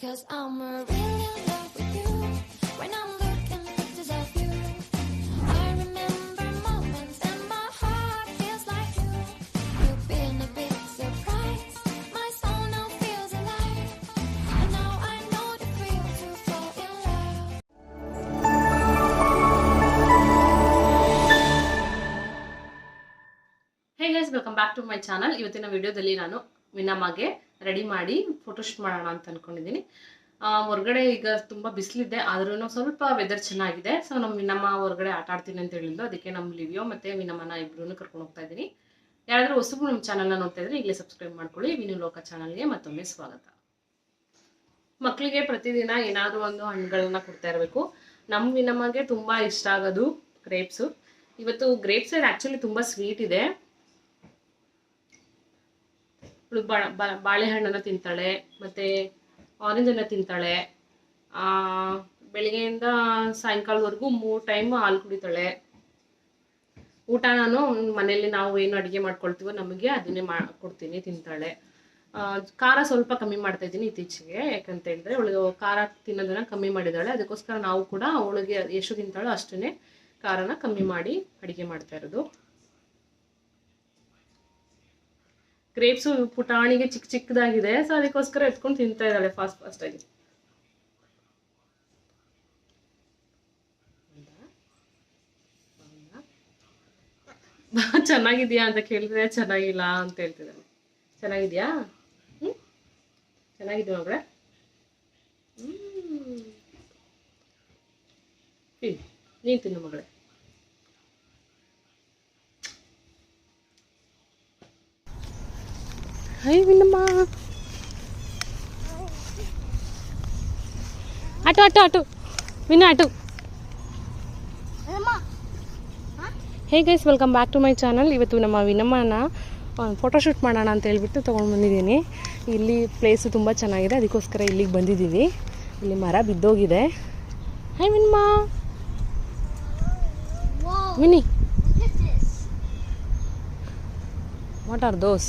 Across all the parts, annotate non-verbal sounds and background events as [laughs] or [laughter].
Cause I'm really in love with you when I'm looking pictures of you. I remember moments and my heart feels like you. You've been a big surprise. My soul now feels alive. And now I know the thrill to fall in love. Hey guys, welcome back to my channel. ಇವತ್ತಿನ ವಿಡಿಯೋದಲ್ಲಿ ನಾನು ವಿನಮಗೆ ready ಮಾಡಿ photoshoot ಮಾಡೋಣ ಅಂತ ಅನ್ಕೊಂಡಿದ್ದೀನಿ. ಆ, ಹೊರ್ಗಡೆ ಈಗ ತುಂಬ ಬಿಸಿಲಿದೆ ಆದ್ರೂ ಸ್ವಲ್ಪ ವೆದರ್ ಚೆನ್ನಾಗಿದೆ. ಸೊ ನಮ್ಮ ವಿನಮ್ಮ ಹೊರಗಡೆ ಆಟ ಆಡ್ತೀನಿ ಅಂತ ಹೇಳಿದ್ದು ಅದಕ್ಕೆ ನಮ್ಮ ಲಿವಿಯೋ ಮತ್ತು ವಿನಮ್ಮನ ಇಬ್ಬರೂ ಕರ್ಕೊಂಡು ಹೋಗ್ತಾ ಇದ್ದೀನಿ. ಯಾರಾದರೂ ಹೊಸಬ್ರು ನಮ್ಮ ಚಾನಲ್ನ ನೋಡ್ತಾ ಇದ್ರೆ ಈಗಲೇ ಸಬ್ಸ್ಕ್ರೈಬ್ ಮಾಡ್ಕೊಳ್ಳಿ. ವಿನು ಲೋಕ ಚಾನಲ್ಗೆ ಮತ್ತೊಮ್ಮೆ ಸ್ವಾಗತ. ಮಕ್ಕಳಿಗೆ ಪ್ರತಿದಿನ ಏನಾದರೂ ಒಂದು ಹಣ್ಣುಗಳನ್ನ ಕೊಡ್ತಾ ಇರಬೇಕು. ನಮ್ಮ ವಿನಮ್ಮಗೆ ತುಂಬ ಇಷ್ಟ ಆಗೋದು ಗ್ರೇಪ್ಸು ಇವತ್ತು ಗ್ರೇಪ್ಸ್ ಆ್ಯಕ್ಚುಲಿ ತುಂಬ ಸ್ವೀಟ್ ಇದೆ. ಇವಳು ಬಾಳೆಹಣ್ಣನ್ನು ತಿಂತಾಳೆ, ಮತ್ತೆ ಆರೆಂಜನ್ನು ತಿಂತಾಳೆ ಬೆಳಿಗ್ಗೆಯಿಂದ ಸಾಯಂಕಾಲದವರೆಗೂ ಮೂರು ಟೈಮ್ ಹಾಲು ಕುಡಿತಾಳೆ. ಊಟ ನಾನು ಮನೆಯಲ್ಲಿ ನಾವು ಏನು ಅಡುಗೆ ಮಾಡ್ಕೊಳ್ತೀವೋ ನಮಗೆ ಅದನ್ನೇ ಮಾ, ಕೊಡ್ತೀನಿ, ತಿಂತಾಳೆ. ಖಾರ ಸ್ವಲ್ಪ ಕಮ್ಮಿ ಮಾಡ್ತಾ ಇದ್ದೀನಿ ಇತ್ತೀಚೆಗೆ ಯಾಕಂತ ಹೇಳಿದ್ರೆ ಅವಳು ಖಾರ ತಿನ್ನೋದನ್ನ ಕಮ್ಮಿ ಮಾಡಿದ್ದಾಳೆ ಅದಕ್ಕೋಸ್ಕರ ನಾವು ಕೂಡ ಅವಳಿಗೆ ಎಷ್ಟು ತಿಂತಾಳೋ ಅಷ್ಟೇ ಖಾರನ ಕಮ್ಮಿ ಮಾಡಿ ಅಡುಗೆ ಮಾಡ್ತಾ ಇರೋದು. ಗ್ರೇಪ್ಸು ಪುಟಾಣಿಗೆ ಚಿಕ್ಕ ಚಿಕ್ಕದಾಗಿದೆ. ಸೊ ಅದಕ್ಕೋಸ್ಕರ ಎತ್ಕೊಂಡು ತಿಂತಾ ಇದ್ದಾಳೆ ಫಾಸ್ಟ್ ಫಾಸ್ಟ್ ಆಗಿ. ಚೆನ್ನಾಗಿದ್ಯಾ ಅಂತ ಕೇಳಿದ್ರೆ ಚೆನ್ನಾಗಿಲ್ಲ ಅಂತ ಹೇಳ್ತಿದ್ದಾನೆ ಚೆನ್ನಾಗಿದ್ಯಾ? ಹ್ಞೂ ಚೆನ್ನಾಗಿದ್ಯಾ ಮಗಳೇ. ತಿನ್ನು. ನೀನು ತಿನ್ನು ಮಗಳೇ. Hi Vinnamma auto auto auto ವಿನ್ನ auto hey guys welcome back to my channel ಇವತ್ತು ನಮ್ಮ ವಿನಮ್ಮನ ಫೋಟೋಶೂಟ್ ಮಾಡೋಣ ಅಂತ ಹೇಳ್ಬಿಟ್ಟು ತೊಗೊಂಡು ಬಂದಿದ್ದೀನಿ. ಇಲ್ಲಿ ಪ್ಲೇಸು ತುಂಬ ಚೆನ್ನಾಗಿದೆ. ಅದಕ್ಕೋಸ್ಕರ ಇಲ್ಲಿಗೆ ಬಂದಿದ್ದೀವಿ ಇಲ್ಲಿ ಮರ ಬಿದ್ದೋಗಿದೆ. ಹಾಯ್ ವಿನ್ಮಾ ವಿನಿ ವಾಟ್ ಆರ್ ದೋಸ್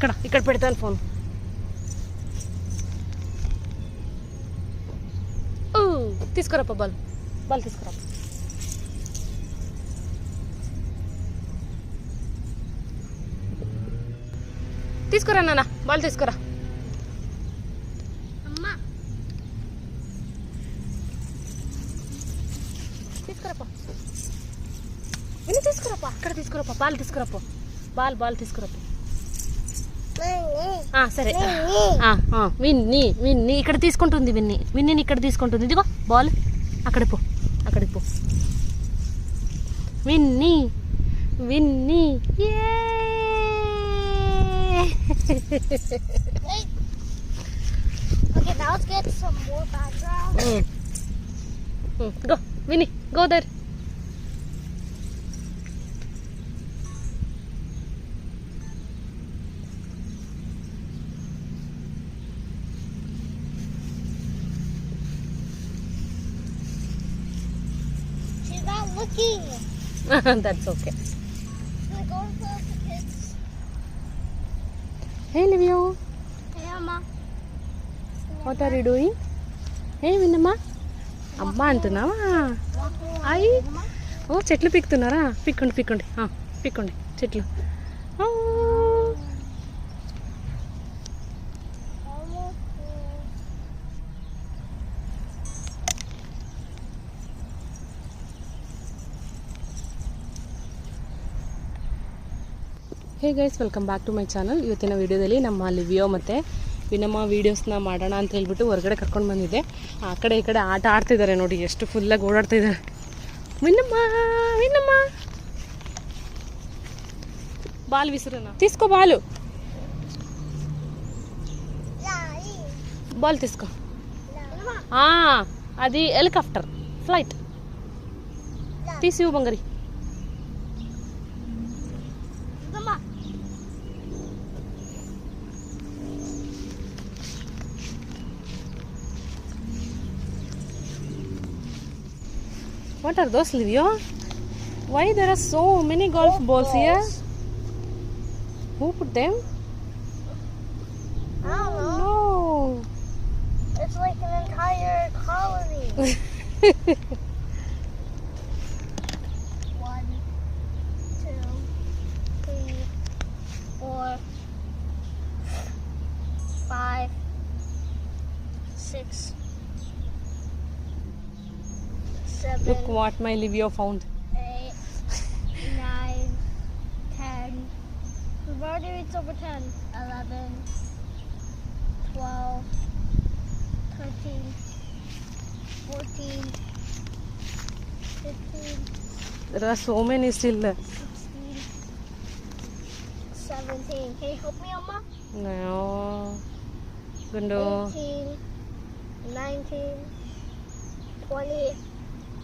అక్కడ ఇక్కడ పెడతాను ఫోన్. తీసుకురాపా బాల్. బాల్ తీసుకురా. తీసుకురా నాన్న. బాల్ తీసుకురా. తీసుకురాపా తీసుకురాపా అక్కడ తీసుకురాపా బాల్ తీసుకురాపో బాల్ బాల్ తీసుకురాపో సరే. విన్ని విన్ని. ఇక్కడ తీసుకుంటుంది విన్ని. విన్ని ఇక్కడ తీసుకుంటుంది. ఇదిగో బాల్. అక్కడ పో. అక్కడికి పో. విన్ని విన్ని. Okay, now let's get some more background. That's okay. Hey, Livio. Hey, Amma. What are you doing? Hey, Vinamma. అమ్మ అంటున్నావా అయ్యి ఓ చెట్లు పిక్కుతున్నారా పిక్కండి పిక్కండి పిక్కండి చెట్లు Hey guys welcome back to my channel ಇವತ್ತಿನ ವಿಡಿಯೋದಲ್ಲಿ ನಮ್ಮ ಲಿವಿಯೋ ಮತ್ತು ವಿನಮ್ಮ ವೀಡಿಯೋಸ್ನ ಮಾಡೋಣ ಅಂತ ಹೇಳ್ಬಿಟ್ಟು ಹೊರಗಡೆ ಕರ್ಕೊಂಡು ಬಂದಿದ್ದೆ ಆ ಕಡೆ ಈ ಕಡೆ ಆಟ ಆಡ್ತಿದ್ದಾರೆ ನೋಡಿ ಎಷ್ಟು ಫುಲ್ಲಾಗಿ ಓಡಾಡ್ತಾ ಇದ್ದಾರೆ ವಿನ್ನಮ್ಮ ವಿನ್ನಮ್ಮ బాల్ విసురునా తీసుకో బాలు Yeah, hey. బాల్ తీసుకో Mama. ఆ, అది హెలికాప్టర్ ఫ్లైట్ తీసి ఇవ్వు What are those, Livio? Why there are so many golf, balls, here? Who put them? I don't oh, know. No. It's like an entire colony. [laughs] One, two, three, four, five, six seven, Look what my Livio found. eight, nine, ten. We've already reached over ten. Eleven, twelve, thirteen, fourteen, fifteen, There are so many still. sixteen, seventeen. Can you help me, Amma? No. Gundo. 18, 19, 20,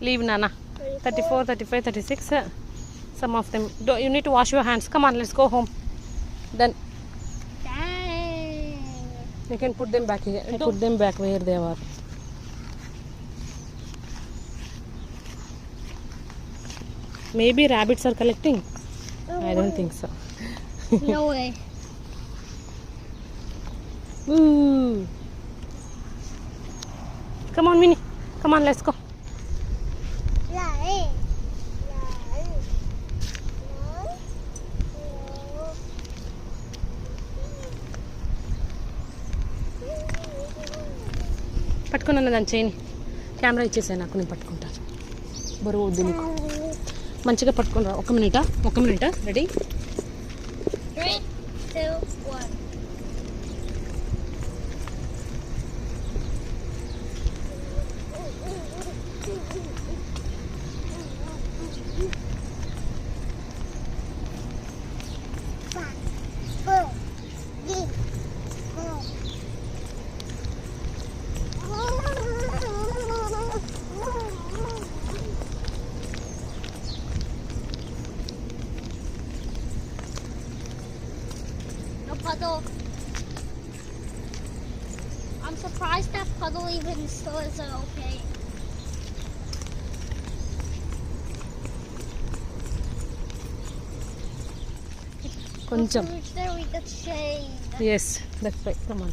Leave Nana. 34, 34, 35, 36. uh, Some of them. Don't, you need to wash your hands. Come on, let's go home. Then Dang. you can put them back here. Put them back where they were. Maybe rabbits are collecting. I don't think so. [laughs] No way. Ooh. Come on, Minnie. Come on, let's go. Eh. Eh. పట్టుకున్నాను దాని chain camera ఇచ్చేసాను నాకు నేను పట్టుకుంటాను బరువు వద్దు నీకు. మంచిగా పట్టుకుని రా. ఒక మినిటా? ఒక మినిటా? Ready Puddle. I'm surprised that Puddle even still isn't okay. Koncham. Oh, there we got shade. Yes. Come on.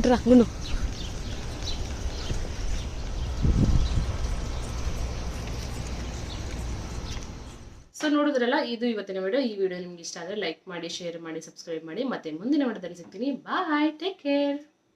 ಇಟ್ರಾ ಗುಂಡು ಸೊ ನೋಡಿದ್ರಲ್ಲ, ಇದು ಇವತ್ತಿನ ವಿಡಿಯೋ ಈ ವಿಡಿಯೋ ನಿಮ್ಗೆ ಇಷ್ಟ ಆದರೆ ಲೈಕ್ ಮಾಡಿ ಶೇರ್ ಮಾಡಿ ಸಬ್ಸ್ಕ್ರೈಬ್ ಮಾಡಿ. ಮತ್ತೆ ಮುಂದಿನ ವಿಡಿಯೋದಲ್ಲಿ ಸಿಗ್ತೀನಿ. Bye take care